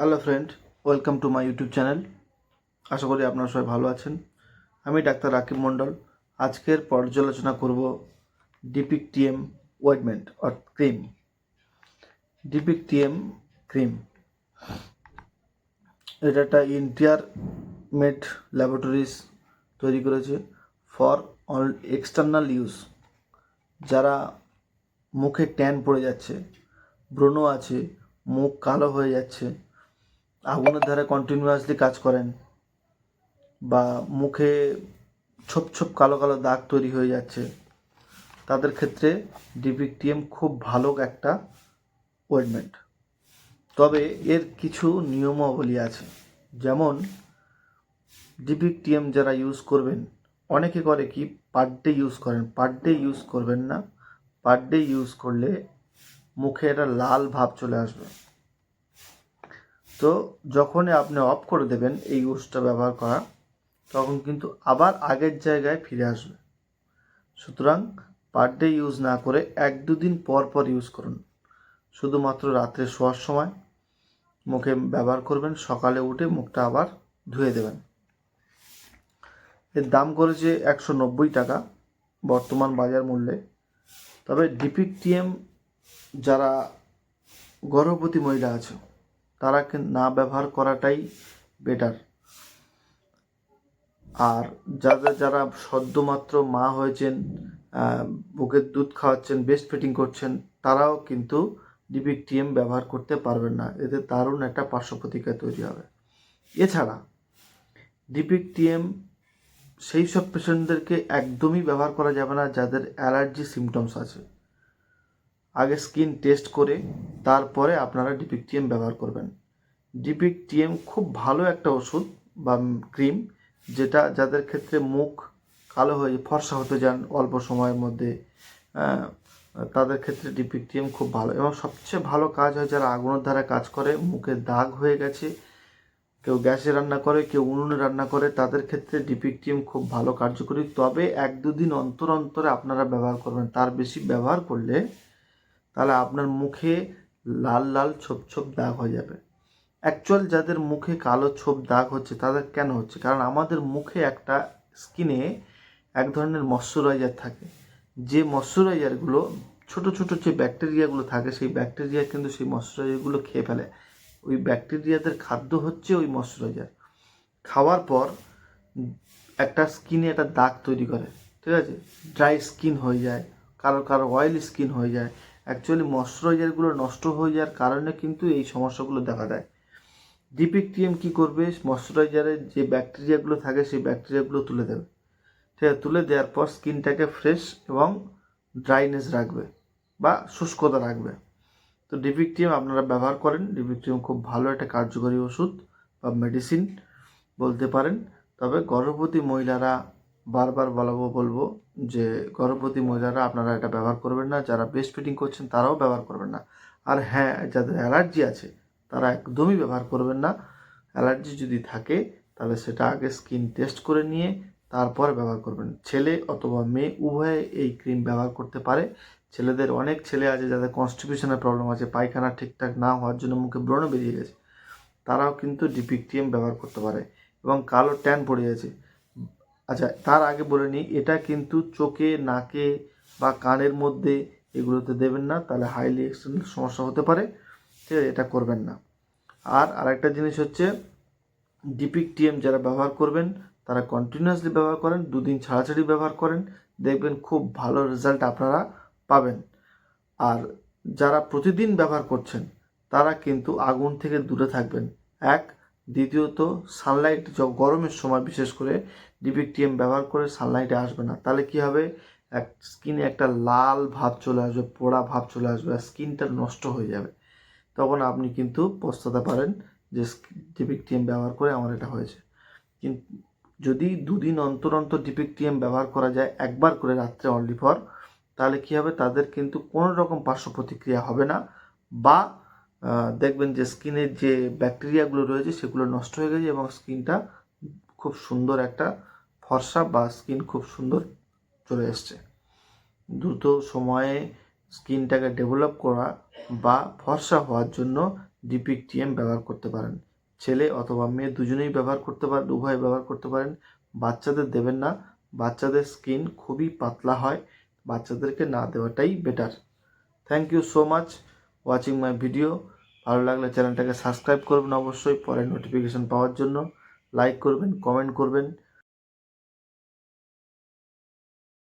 Hello friend, welcome to my YouTube channel. আশা করি আপনারা সবাই ভালো আছেন। আমি ডাক্তার রাকিব মণ্ডল। আজকের পর্যালোচনা করব ডিপিকটিএম ওয়েটমেন্ট অর ক্রিম। ডিপিকটিএম ক্রিম। এটা একটা ইন্টিয়ার মেড ল্যাবরেটরিজ তৈরি করেছে ফর অল এক্সটার্নাল ইউজ। যারা মুখে ট্যান পড়ে যাচ্ছে, ব্রণ আছে, মুখ কালো হয়ে যাচ্ছে আগুনের ধারে কন্টিনিউয়াসলি কাজ করেন বা মুখে ছোপ ছোপ কালো কালো দাগ তৈরি হয়ে যাচ্ছে, তাদের ক্ষেত্রে ডিপিকটিএম খুব ভালো একটা ওয়েটমেন্ট তবে এর কিছু নিয়মাবলী আছে। যেমন ডিপিকটিএম যারা ইউজ করবেন, অনেকে করে কি পার ডে ইউজ করেন। পার ডে ইউজ করবেন না। পার ডে ইউজ করলে মুখে একটা লাল ভাব চলে আসবে। তো যখনই আপনি অফ করে দেবেন এই ইউজটা ব্যবহার করা, তখন কিন্তু আবার আগের জায়গায় ফিরে আসবে। সুতরাং পার ডে ইউজ না করে এক দুদিন পর পর ইউজ করুন। শুধুমাত্র রাত্রে শোয়ার সময় মুখে ব্যবহার করবেন, সকালে উঠে মুখটা আবার ধুয়ে দেবেন। এর দাম করেছে একশো নব্বই টাকা বর্তমান বাজার মূল্যে। তবে ডিপিকটিএম যারা গর্ভবতী মহিলা আছে তারা না ব্যবহার করাটাই বেটার আর যাদের যারা সদ্যমাত্র মা হয়েছেন বুকের দুধ খাওয়াচ্ছেন বেস্ট ফিটিং করছেন, তারাও কিন্তু ডিপিকটিএম ব্যবহার করতে পারবেন না। এতে দারুণ একটা পার্শ্ব প্রতিক্রিয়া তৈরি হবে। এছাড়া ডিপিকটিএম সেই সব পেশেন্টদেরকে একদমই ব্যবহার করা যাবে না যাদের অ্যালার্জি সিমটমস আছে। আগে স্কিন টেস্ট করে তারপরে আপনারা ডিপিকটিএম ব্যবহার করবেন। ডিপিকটিএম খুব ভালো একটা ওষুধ বা ক্রিম যেটা যাদের ক্ষেত্রে মুখ কালো হয়ে ফর্সা হতে যান অল্প সময়ের মধ্যে তাদের ক্ষেত্রে ডিপিকটিএম খুব ভালো। এবং সবচেয়ে ভালো কাজ হয় যারা আগুনের দ্বারা কাজ করে, মুখে দাগ হয়ে গেছে, কেউ গ্যাসে রান্না করে, কেউ উনুনে রান্না করে, তাদের ক্ষেত্রে ডিপিকটিএম খুব ভালো কার্যকরী। তবে এক দুদিন অন্তর অন্তরে আপনারা ব্যবহার করবেন, তার বেশি ব্যবহার করলে তাহলে আপনার মুখে লাল লাল ছোপ ছোপ দাগ হয়ে যাবে। অ্যাকচুয়াল যাদের মুখে কালো ছোপ দাগ হচ্ছে, তাদের কেন হচ্ছে? কারণ আমাদের মুখে একটা স্কিনে এক ধরনের ময়শ্চারাইজার থাকে। যে ময়শ্চারাইজারগুলো ছোট ছোট যে ব্যাকটেরিয়াগুলো থাকে, সেই ব্যাকটেরিয়া কিন্তু সেই ময়শ্চারাইজারগুলো খেয়ে ফেলে। ওই ব্যাকটেরিয়াদের খাদ্য হচ্ছে ওই ময়শ্চারাইজার খাওয়ার পর একটা স্কিনে একটা দাগ তৈরি করে, ঠিক আছে? ড্রাই স্কিন হয়ে যায়, কারও কারও অয়েল স্কিন হয়ে যায় অ্যাকচুয়ালি ময়শ্চারাইজারগুলো নষ্ট হয়ে যাওয়ার কারণে কিন্তু এই সমস্যাগুলো দেখা দেয়। ডিপিকটিএম কী করবে? ময়শ্চারাইজারের যে ব্যাকটেরিয়াগুলো থাকে, সেই ব্যাকটেরিয়াগুলো তুলে দেবে। ঠিক আছে, তুলে দেওয়ার পর স্কিনটাকে ফ্রেশ এবং ড্রাইনেস রাখবে বা শুষ্কতা রাখবে। তো ডিপিকটিএম আপনারা ব্যবহার করেন। ডিপিকটিএম খুব ভালো একটা কার্যকরী ওষুধ বা মেডিসিন বলতে পারেন। তবে গর্ভবতী মহিলারা বারবার বলব বলব যে গর্ভবতী মহিলারা আপনারা এটা ব্যবহার করবেন না, যারা বেস্ট ফিটিং করছেন তারাও ব্যবহার করবেন না। আর হ্যাঁ যাদের অ্যালার্জি আছে তারা একদমই ব্যবহার করবেন না। অ্যালার্জি যদি থাকে তাহলে সেটা আগে স্কিন টেস্ট করে নিয়ে তারপর ব্যবহার করবেন। ছেলে অথবা মেয়ে উভয়ে এই ক্রিম ব্যবহার করতে পারে। ছেলেদের অনেক ছেলে আছে যাদের কনস্টিটিউশনের প্রবলেম আছে, পায়খানা ঠিকঠাক না হওয়ার জন্য মুখে ব্রণ বেরিয়ে গেছে। তারাও কিন্তু ডিপিকটিএম ব্যবহার করতে পারে এবং কালো ট্যান পড়ে গেছে। আচ্ছা তার আগে বলে নিই, এটা কিন্তু চোখে, নাকে বা কানের মধ্যে এগুলোতে দেবেন না, তাহলে হাইলি এক্সটেন্ডেড সমস্যা হতে পারে, ঠিক আছে, এটা করবেন না। আর আরেকটা জিনিস হচ্ছে ডিপিকটিএম যারা ব্যবহার করবেন, তারা কন্টিনিউয়াসলি ব্যবহার করেন, দুদিন ছাড়াছাড়ি ব্যবহার করেন, দেখবেন খুব ভালো রেজাল্ট আপনারা পাবেন। আর যারা প্রতিদিন ব্যবহার করছেন, তারা কিন্তু আগুন থেকে দূরে থাকবেন। এক, দ্বিতীয়ত সানলাইট গরমের সময় বিশেষ করে ডিপিকটিএম ব্যবহার করে সানলাইটে আসবে না। তাহলে কি হবে? এক স্কিনে একটা লাল ভাব চলে আসবে, পোড়া ভাব চলে আসবে আর স্কিনটা নষ্ট হয়ে যাবে। তখন আপনি কিন্তু পস্তাতে পারেন যে ডিপিকটিএম ব্যবহার করে আমার এটা হয়েছে। কিন্তু যদি দুদিন অন্তর অন্তর ডিপিকটিএম ব্যবহার করা যায়, একবার করে রাত্রে অনলি ফর তাহলে কী হবে? তাদের কিন্তু কোনো রকম পার্শ্ব প্রতিক্রিয়া হবে না বা দেখবেন যে স্কিনের যে ব্যাকটেরিয়াগুলো রয়েছে সেগুলো নষ্ট হয়ে গেছে এবং স্কিনটা খুব সুন্দর একটা ফর্সা বা স্কিন খুব সুন্দর চলে এসছে। দ্রুত সময়ে স্কিনটাকে ডেভেলপ করা বা ফর্সা হওয়ার জন্য ডিপিক টিএম ব্যবহার করতে পারেন। ছেলে অথবা মেয়ে দুজনেই ব্যবহার করতে পারেন, উভয় ব্যবহার করতে পারেন। বাচ্চাদের দেবেন না। বাচ্চাদের স্কিন খুবই পাতলা হয়। বাচ্চাদেরকে না দেওয়াটাই better. Thank you so much watching my video ভালো লাগলে চ্যানেলটাকে সাবস্ক্রাইব করবেন অবশ্যই। পরের নোটিফিকেশন পাওয়ার জন্য। লাইক করবেন কমেন্ট করবেন।